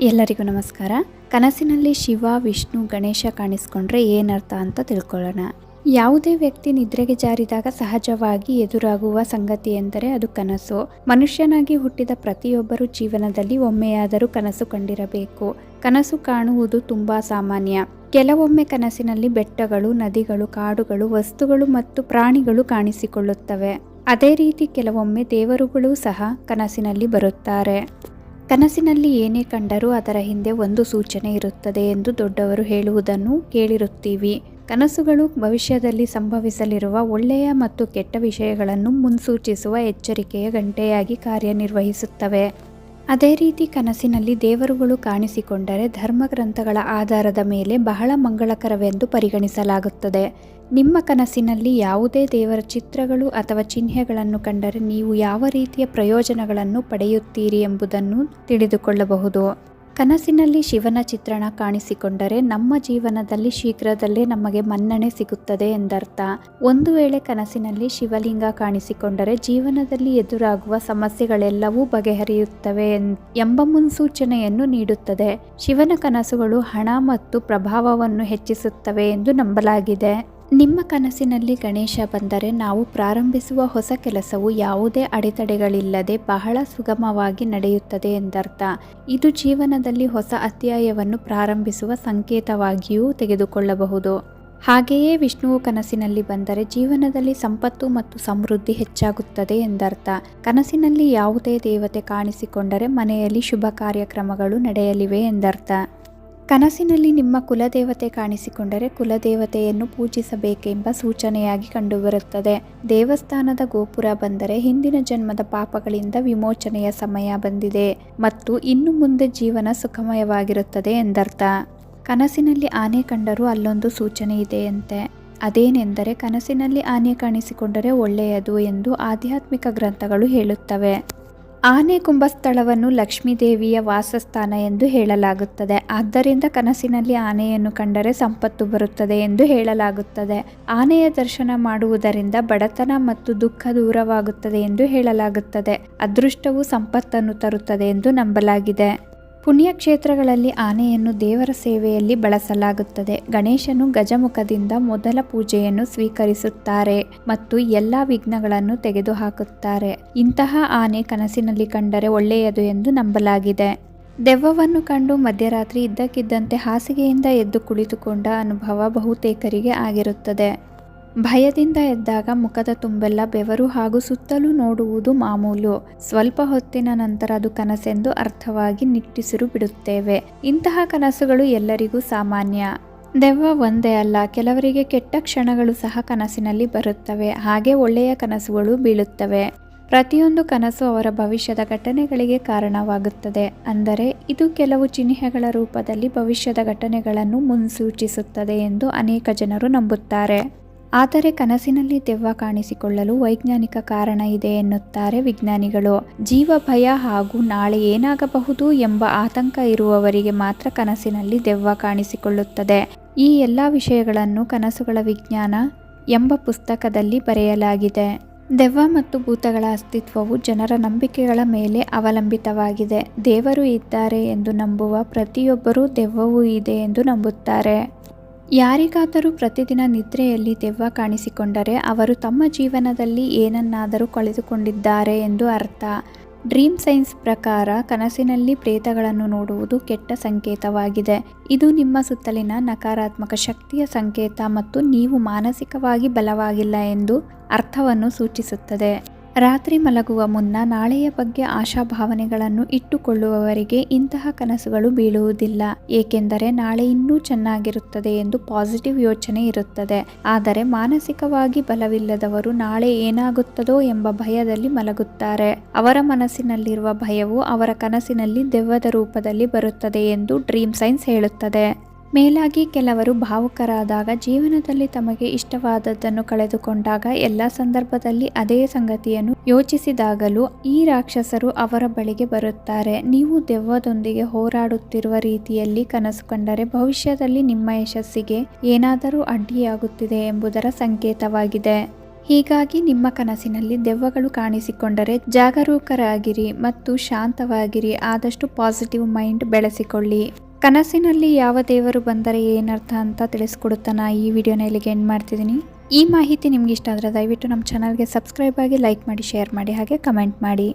ಎಲ್ಲರಿಗೂ ನಮಸ್ಕಾರ. ಕನಸಿನಲ್ಲಿ ಶಿವ, ವಿಷ್ಣು, ಗಣೇಶ ಕಾಣಿಸ್ಕೊಂಡ್ರೆ ಏನರ್ಥ ಅಂತ ತಿಳ್ಕೊಳ್ಳೋಣ. ಯಾವುದೇ ವ್ಯಕ್ತಿ ನಿದ್ರೆಗೆ ಜಾರಿದಾಗ ಸಹಜವಾಗಿ ಎದುರಾಗುವ ಸಂಗತಿ ಎಂದರೆ ಅದು ಕನಸು. ಮನುಷ್ಯನಾಗಿ ಹುಟ್ಟಿದ ಪ್ರತಿಯೊಬ್ಬರು ಜೀವನದಲ್ಲಿ ಒಮ್ಮೆಯಾದರೂ ಕನಸು ಕಂಡಿರಬೇಕು. ಕನಸು ಕಾಣುವುದು ತುಂಬಾ ಸಾಮಾನ್ಯ. ಕೆಲವೊಮ್ಮೆ ಕನಸಿನಲ್ಲಿ ಬೆಟ್ಟಗಳು, ನದಿಗಳು, ಕಾಡುಗಳು, ವಸ್ತುಗಳು ಮತ್ತು ಪ್ರಾಣಿಗಳು ಕಾಣಿಸಿಕೊಳ್ಳುತ್ತವೆ. ಅದೇ ರೀತಿ ಕೆಲವೊಮ್ಮೆ ದೇವರುಗಳು ಸಹ ಕನಸಿನಲ್ಲಿ ಬರುತ್ತಾರೆ. ಕನಸಿನಲ್ಲಿ ಏನೇ ಕಂಡರೂ ಅದರ ಹಿಂದೆ ಒಂದು ಸೂಚನೆ ಇರುತ್ತದೆ ಎಂದು ದೊಡ್ಡವರು ಹೇಳುವುದನ್ನು ಕೇಳಿರುತ್ತೀವಿ. ಕನಸುಗಳು ಭವಿಷ್ಯದಲ್ಲಿ ಸಂಭವಿಸಲಿರುವ ಒಳ್ಳೆಯ ಮತ್ತು ಕೆಟ್ಟ ವಿಷಯಗಳನ್ನು ಮುನ್ಸೂಚಿಸುವ ಎಚ್ಚರಿಕೆಯ ಗಂಟೆಯಾಗಿ ಕಾರ್ಯನಿರ್ವಹಿಸುತ್ತವೆ. ಅದೇ ರೀತಿ ಕನಸಿನಲ್ಲಿ ದೇವರುಗಳು ಕಾಣಿಸಿಕೊಂಡರೆ ಧರ್ಮಗ್ರಂಥಗಳ ಆಧಾರದ ಮೇಲೆ ಬಹಳ ಮಂಗಳಕರವೆಂದು ಪರಿಗಣಿಸಲಾಗುತ್ತದೆ. ನಿಮ್ಮ ಕನಸಿನಲ್ಲಿ ಯಾವುದೇ ದೇವರ ಚಿತ್ರಗಳು ಅಥವಾ ಚಿಹ್ನೆಗಳನ್ನು ಕಂಡರೆ ನೀವು ಯಾವ ರೀತಿಯ ಪ್ರಯೋಜನಗಳನ್ನು ಪಡೆಯುತ್ತೀರಿ ಎಂಬುದನ್ನು ತಿಳಿದುಕೊಳ್ಳಬಹುದು. ಕನಸಿನಲ್ಲಿ ಶಿವನ ಚಿತ್ರಣ ಕಾಣಿಸಿಕೊಂಡರೆ ನಮ್ಮ ಜೀವನದಲ್ಲಿ ಶೀಘ್ರದಲ್ಲೇ ನಮಗೆ ಮನ್ನಣೆ ಸಿಗುತ್ತದೆ ಎಂದರ್ಥ. ಒಂದು ವೇಳೆ ಕನಸಿನಲ್ಲಿ ಶಿವಲಿಂಗ ಕಾಣಿಸಿಕೊಂಡರೆ ಜೀವನದಲ್ಲಿ ಎದುರಾಗುವ ಸಮಸ್ಯೆಗಳೆಲ್ಲವೂ ಬಗೆಹರಿಯುತ್ತವೆ ಎಂಬ ಮುನ್ಸೂಚನೆಯನ್ನು ನೀಡುತ್ತದೆ. ಶಿವನ ಕನಸುಗಳು ಹಣ ಮತ್ತು ಪ್ರಭಾವವನ್ನು ಹೆಚ್ಚಿಸುತ್ತವೆ ಎಂದು ನಂಬಲಾಗಿದೆ. ನಿಮ್ಮ ಕನಸಿನಲ್ಲಿ ಗಣೇಶ ಬಂದರೆ ನಾವು ಪ್ರಾರಂಭಿಸುವ ಹೊಸ ಕೆಲಸವು ಯಾವುದೇ ಅಡೆತಡೆಗಳಿಲ್ಲದೆ ಬಹಳ ಸುಗಮವಾಗಿ ನಡೆಯುತ್ತದೆ ಎಂದರ್ಥ. ಇದು ಜೀವನದಲ್ಲಿ ಹೊಸ ಅಧ್ಯಾಯವನ್ನು ಪ್ರಾರಂಭಿಸುವ ಸಂಕೇತವಾಗಿಯೂ ತೆಗೆದುಕೊಳ್ಳಬಹುದು. ಹಾಗೆಯೇ ವಿಷ್ಣುವು ಕನಸಿನಲ್ಲಿ ಬಂದರೆ ಜೀವನದಲ್ಲಿ ಸಂಪತ್ತು ಮತ್ತು ಸಮೃದ್ಧಿ ಹೆಚ್ಚಾಗುತ್ತದೆ ಎಂದರ್ಥ. ಕನಸಿನಲ್ಲಿ ಯಾವುದೇ ದೇವತೆ ಕಾಣಿಸಿಕೊಂಡರೆ ಮನೆಯಲ್ಲಿ ಶುಭ ಕಾರ್ಯಕ್ರಮಗಳು ನಡೆಯಲಿವೆ ಎಂದರ್ಥ. ಕನಸಿನಲ್ಲಿ ನಿಮ್ಮ ಕುಲದೇವತೆ ಕಾಣಿಸಿಕೊಂಡರೆ ಕುಲದೇವತೆಯನ್ನು ಪೂಜಿಸಬೇಕೆಂಬ ಸೂಚನೆಯಾಗಿ ಕಂಡುಬರುತ್ತದೆ. ದೇವಸ್ಥಾನದ ಗೋಪುರ ಬಂದರೆ ಹಿಂದಿನ ಜನ್ಮದ ಪಾಪಗಳಿಂದ ವಿಮೋಚನೆಯ ಸಮಯ ಬಂದಿದೆ ಮತ್ತು ಇನ್ನು ಮುಂದೆ ಜೀವನ ಸುಖಮಯವಾಗಿರುತ್ತದೆ ಎಂದರ್ಥ. ಕನಸಿನಲ್ಲಿ ಆನೆ ಕಂಡರೂ ಅಲ್ಲೊಂದು ಸೂಚನೆ ಇದೆಯಂತೆ ಅದೇನೆಂದರೆ ಕನಸಿನಲ್ಲಿ ಆನೆ ಕಾಣಿಸಿಕೊಂಡರೆ ಒಳ್ಳೆಯದು ಎಂದು ಆಧ್ಯಾತ್ಮಿಕ ಗ್ರಂಥಗಳು ಹೇಳುತ್ತವೆ. ಆನೆ ಕುಂಭಸ್ಥಳವನ್ನು ಲಕ್ಷ್ಮೀದೇವಿಯ ವಾಸಸ್ಥಾನ ಎಂದು ಹೇಳಲಾಗುತ್ತದೆ. ಆದ್ದರಿಂದ ಕನಸಿನಲ್ಲಿ ಆನೆಯನ್ನು ಕಂಡರೆ ಸಂಪತ್ತು ಬರುತ್ತದೆ ಎಂದು ಹೇಳಲಾಗುತ್ತದೆ. ಆನೆಯ ದರ್ಶನ ಮಾಡುವುದರಿಂದ ಬಡತನ ಮತ್ತು ದುಃಖ ದೂರವಾಗುತ್ತದೆ ಎಂದು ಹೇಳಲಾಗುತ್ತದೆ. ಅದೃಷ್ಟವು ಸಂಪತ್ತನ್ನು ತರುತ್ತದೆ ಎಂದು ನಂಬಲಾಗಿದೆ. ಪುಣ್ಯಕ್ಷೇತ್ರಗಳಲ್ಲಿ ಆನೆಯನ್ನು ದೇವರ ಸೇವೆಯಲ್ಲಿ ಬಳಸಲಾಗುತ್ತದೆ. ಗಣೇಶನು ಗಜಮುಖದಿಂದ ಮೊದಲ ಪೂಜೆಯನ್ನು ಸ್ವೀಕರಿಸುತ್ತಾರೆ ಮತ್ತು ಎಲ್ಲ ವಿಘ್ನಗಳನ್ನು ತೆಗೆದುಹಾಕುತ್ತಾರೆ. ಇಂತಹ ಆನೆ ಕನಸಿನಲ್ಲಿ ಕಂಡರೆ ಒಳ್ಳೆಯದು ಎಂದು ನಂಬಲಾಗಿದೆ. ದೆವ್ವವನ್ನು ಕಂಡು ಮಧ್ಯರಾತ್ರಿ ಇದ್ದಕ್ಕಿದ್ದಂತೆ ಹಾಸಿಗೆಯಿಂದ ಎದ್ದು ಕುಳಿತುಕೊಂಡ ಅನುಭವ ಬಹುತೇಕರಿಗೆ ಆಗಿರುತ್ತದೆ. ಭಯದಿಂದ ಎದ್ದಾಗ ಮುಖದ ತುಂಬೆಲ್ಲ ಬೆವರು ಹಾಗೂ ಸುತ್ತಲೂ ನೋಡುವುದು ಮಾಮೂಲು. ಸ್ವಲ್ಪ ಹೊತ್ತಿನ ನಂತರ ಅದು ಕನಸೆಂದು ಅರ್ಥವಾಗಿ ನಿಟ್ಟಿಸಿರು ಬಿಡುತ್ತೇವೆ. ಇಂತಹ ಕನಸುಗಳು ಎಲ್ಲರಿಗೂ ಸಾಮಾನ್ಯ. ದೆವ್ವ ಒಂದೇ ಅಲ್ಲ, ಕೆಲವರಿಗೆ ಕೆಟ್ಟ ಕ್ಷಣಗಳು ಸಹ ಕನಸಿನಲ್ಲಿ ಬರುತ್ತವೆ. ಹಾಗೆ ಒಳ್ಳೆಯ ಕನಸುಗಳು ಬೀಳುತ್ತವೆ. ಪ್ರತಿಯೊಂದು ಕನಸು ಅವರ ಭವಿಷ್ಯದ ಘಟನೆಗಳಿಗೆ ಕಾರಣವಾಗುತ್ತದೆ. ಅಂದರೆ, ಇದು ಕೆಲವು ಚಿಹ್ನೆಗಳ ರೂಪದಲ್ಲಿ ಭವಿಷ್ಯದ ಘಟನೆಗಳನ್ನು ಮುನ್ಸೂಚಿಸುತ್ತದೆ ಎಂದು ಅನೇಕ ಜನರು ನಂಬುತ್ತಾರೆ. ಆದರೆ ಕನಸಿನಲ್ಲಿ ದೆವ್ವ ಕಾಣಿಸಿಕೊಳ್ಳಲು ವೈಜ್ಞಾನಿಕ ಕಾರಣ ಇದೆ ಎನ್ನುತ್ತಾರೆ ವಿಜ್ಞಾನಿಗಳು. ಜೀವ, ಭಯ ಹಾಗೂ ನಾಳೆ ಏನಾಗಬಹುದು ಎಂಬ ಆತಂಕ ಇರುವವರಿಗೆ ಮಾತ್ರ ಕನಸಿನಲ್ಲಿ ದೆವ್ವ ಕಾಣಿಸಿಕೊಳ್ಳುತ್ತದೆ. ಈ ಎಲ್ಲ ವಿಷಯಗಳನ್ನು ಕನಸುಗಳ ವಿಜ್ಞಾನ ಎಂಬ ಪುಸ್ತಕದಲ್ಲಿ ಬರೆಯಲಾಗಿದೆ. ದೆವ್ವ ಮತ್ತು ಭೂತಗಳ ಅಸ್ತಿತ್ವವು ಜನರ ನಂಬಿಕೆಗಳ ಮೇಲೆ ಅವಲಂಬಿತವಾಗಿದೆ. ದೇವರು ಇದ್ದಾರೆ ಎಂದು ನಂಬುವ ಪ್ರತಿಯೊಬ್ಬರೂ ದೆವ್ವವೂ ಇದೆ ಎಂದು ನಂಬುತ್ತಾರೆ. ಯಾರಿಗಾದರೂ ಪ್ರತಿದಿನ ನಿದ್ರೆಯಲ್ಲಿ ದೆವ್ವ ಕಾಣಿಸಿಕೊಂಡರೆ ಅವರು ತಮ್ಮ ಜೀವನದಲ್ಲಿ ಏನನ್ನಾದರೂ ಕಳೆದುಕೊಂಡಿದ್ದಾರೆ ಎಂದು ಅರ್ಥ. ಡ್ರೀಮ್ ಸೈನ್ಸ್ ಪ್ರಕಾರ ಕನಸಿನಲ್ಲಿ ಪ್ರೇತಗಳನ್ನು ನೋಡುವುದು ಕೆಟ್ಟ ಸಂಕೇತವಾಗಿದೆ. ಇದು ನಿಮ್ಮ ಸುತ್ತಲಿನ ನಕಾರಾತ್ಮಕ ಶಕ್ತಿಯ ಸಂಕೇತ ಮತ್ತು ನೀವು ಮಾನಸಿಕವಾಗಿ ಬಲವಾಗಿಲ್ಲ ಎಂದು ಅರ್ಥವನ್ನು ಸೂಚಿಸುತ್ತದೆ. ರಾತ್ರಿ ಮಲಗುವ ಮುನ್ನ ನಾಳೆಯ ಬಗ್ಗೆ ಆಶಾಭಾವನೆಗಳನ್ನು ಇಟ್ಟುಕೊಳ್ಳುವವರಿಗೆ ಇಂತಹ ಕನಸುಗಳು ಬೀಳುವುದಿಲ್ಲ. ಏಕೆಂದರೆ ನಾಳೆ ಇನ್ನೂ ಚೆನ್ನಾಗಿರುತ್ತದೆ ಎಂದು ಪಾಸಿಟಿವ್ ಯೋಚನೆ ಇರುತ್ತದೆ. ಆದರೆ ಮಾನಸಿಕವಾಗಿ ಬಲವಿಲ್ಲದವರು ನಾಳೆ ಏನಾಗುತ್ತದೋ ಎಂಬ ಭಯದಲ್ಲಿ ಮಲಗುತ್ತಾರೆ. ಅವರ ಮನಸ್ಸಿನಲ್ಲಿರುವ ಭಯವು ಅವರ ಕನಸಿನಲ್ಲಿ ದೆವ್ವದ ರೂಪದಲ್ಲಿ ಬರುತ್ತದೆ ಎಂದು ಡ್ರೀಮ್ ಸೈನ್ಸ್ ಹೇಳುತ್ತದೆ. ಮೇಲಾಗಿ ಕೆಲವರು ಭಾವುಕರಾದಾಗ ಜೀವನದಲ್ಲಿ ತಮಗೆ ಇಷ್ಟವಾದದ್ದನ್ನು ಕಳೆದುಕೊಂಡಾಗ ಎಲ್ಲ ಸಂದರ್ಭದಲ್ಲಿ ಅದೇ ಸಂಗತಿಯನ್ನು ಯೋಚಿಸಿದಾಗಲೂ ಈ ರಾಕ್ಷಸರು ಅವರ ಬಳಿಗೆ ಬರುತ್ತಾರೆ. ನೀವು ದೆವ್ವದೊಂದಿಗೆ ಹೋರಾಡುತ್ತಿರುವ ರೀತಿಯಲ್ಲಿ ಕನಸು ಕಂಡರೆ ಭವಿಷ್ಯದಲ್ಲಿ ನಿಮ್ಮ ಯಶಸ್ಸಿಗೆ ಏನಾದರೂ ಅಡ್ಡಿಯಾಗುತ್ತಿದೆ ಎಂಬುದರ ಸಂಕೇತವಾಗಿದೆ. ಹೀಗಾಗಿ ನಿಮ್ಮ ಕನಸಿನಲ್ಲಿ ದೆವ್ವಗಳು ಕಾಣಿಸಿಕೊಂಡರೆ ಜಾಗರೂಕರಾಗಿರಿ ಮತ್ತು ಶಾಂತವಾಗಿರಿ. ಆದಷ್ಟು ಪಾಸಿಟಿವ್ ಮೈಂಡ್ ಬೆಳೆಸಿಕೊಳ್ಳಿ. ಕನಸಿನಲ್ಲಿ ಯಾವ ದೇವರು ಬಂದರೆ ಏನರ್ಥ ಅಂತ ತಿಳಿಸ್ಕೊಡುತ್ತಾನ ಈ ವಿಡಿಯೋನ ಇಲ್ಲಿಗೆ ಎಂಡ್ ಮಾಡ್ತಿದ್ದೀನಿ. ಈ ಮಾಹಿತಿ ನಿಮ್ಗೆ ಇಷ್ಟ ಆದರೆ ದಯವಿಟ್ಟು ನಮ್ಮ ಚಾನಲ್ಗೆ ಸಬ್ಸ್ಕ್ರೈಬ್ ಆಗಿ ಲೈಕ್ ಮಾಡಿ ಶೇರ್ ಮಾಡಿ, ಹಾಗೆ ಕಮೆಂಟ್ ಮಾಡಿ.